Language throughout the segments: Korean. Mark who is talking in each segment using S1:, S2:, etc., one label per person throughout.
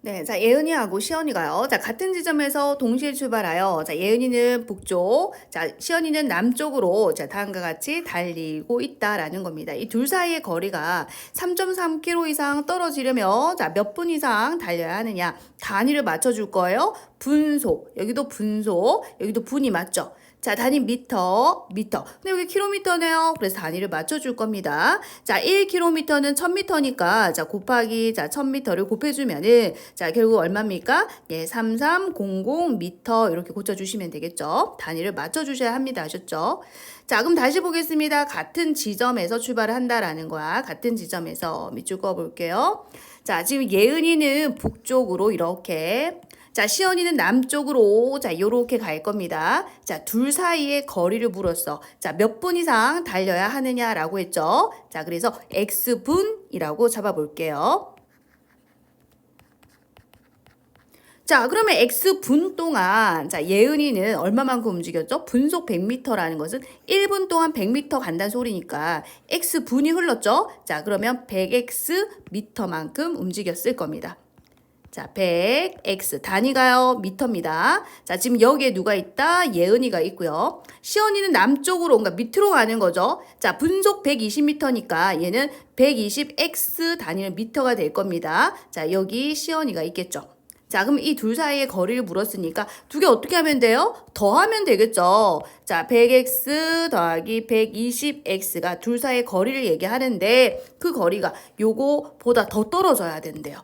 S1: 네, 자, 예은이하고 시연이가요. 자, 같은 지점에서 동시에 출발하여, 자, 예은이는 북쪽, 자, 시연이는 남쪽으로, 자, 다음과 같이 달리고 있다라는 겁니다. 이 둘 사이의 거리가 3.3km 이상 떨어지려면, 자, 몇 분 이상 달려야 하느냐. 단위를 맞춰줄 거예요. 분속, 여기도 분속, 여기도 분이 맞죠? 자, 단위 미터, 미터. 근데 여기 킬로미터네요. 그래서 단위를 맞춰줄 겁니다. 자, 1km는 1000m니까, 자, 곱하기, 자, 1000m를 곱해주면은, 자, 결국 얼마입니까? 예, 3300m 이렇게 고쳐주시면 되겠죠. 단위를 맞춰주셔야 합니다. 아셨죠? 자, 그럼 다시 보겠습니다. 같은 지점에서 출발을 한다라는 거야. 같은 지점에서 밑줄 그어 볼게요. 자, 지금 예은이는 북쪽으로 이렇게 자, 시연이는 남쪽으로 자, 요렇게 갈 겁니다. 자, 둘 사이의 거리를 물었어. 자, 몇 분 이상 달려야 하느냐라고 했죠. 자, 그래서 x분이라고 잡아 볼게요. 자, 그러면 x분 동안 자, 예은이는 얼마만큼 움직였죠? 분속 100m라는 것은 1분 동안 100m 간다는 소리니까 x분이 흘렀죠? 자, 그러면 100x 미터만큼 움직였을 겁니다. 자, 100x 단위가요 미터입니다. 자, 지금 여기에 누가 있다? 예은이가 있고요. 시연이는 남쪽으로 그러니까 밑으로 가는 거죠. 자, 분속 120m니까 얘는 120x 단위는 미터가 될 겁니다. 자, 여기 시연이가 있겠죠. 자, 그럼 이 둘 사이의 거리를 물었으니까 두 개 어떻게 하면 돼요? 더하면 되겠죠. 자, 100x 더하기 120x가 둘 사이의 거리를 얘기하는데 그 거리가 요거보다 더 떨어져야 된대요.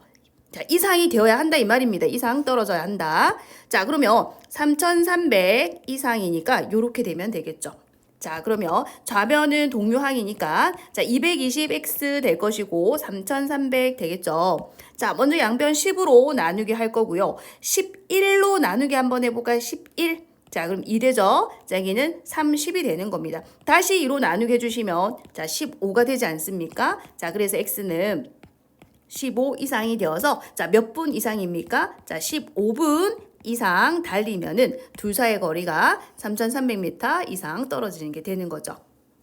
S1: 자, 이상이 되어야 한다 이 말입니다. 이상 떨어져야 한다. 자, 그러면 3300 이상이니까 요렇게 되면 되겠죠. 자, 그러면 좌변은 동료항이니까 자, 220x 될 것이고 3300 되겠죠. 자, 먼저 양변 10으로 나누기 할 거고요. 11로 나누기 한번 해볼까요? 11. 자, 그럼 2 되죠? 자, 여기는 30이 되는 겁니다. 다시 2로 나누기 해주시면 자, 15가 되지 않습니까? 자, 그래서 x는 15 이상이 되어서 자, 몇 분 이상입니까? 자, 15분 이상 달리면은 둘 사이의 거리가 3,300m 이상 떨어지는 게 되는 거죠.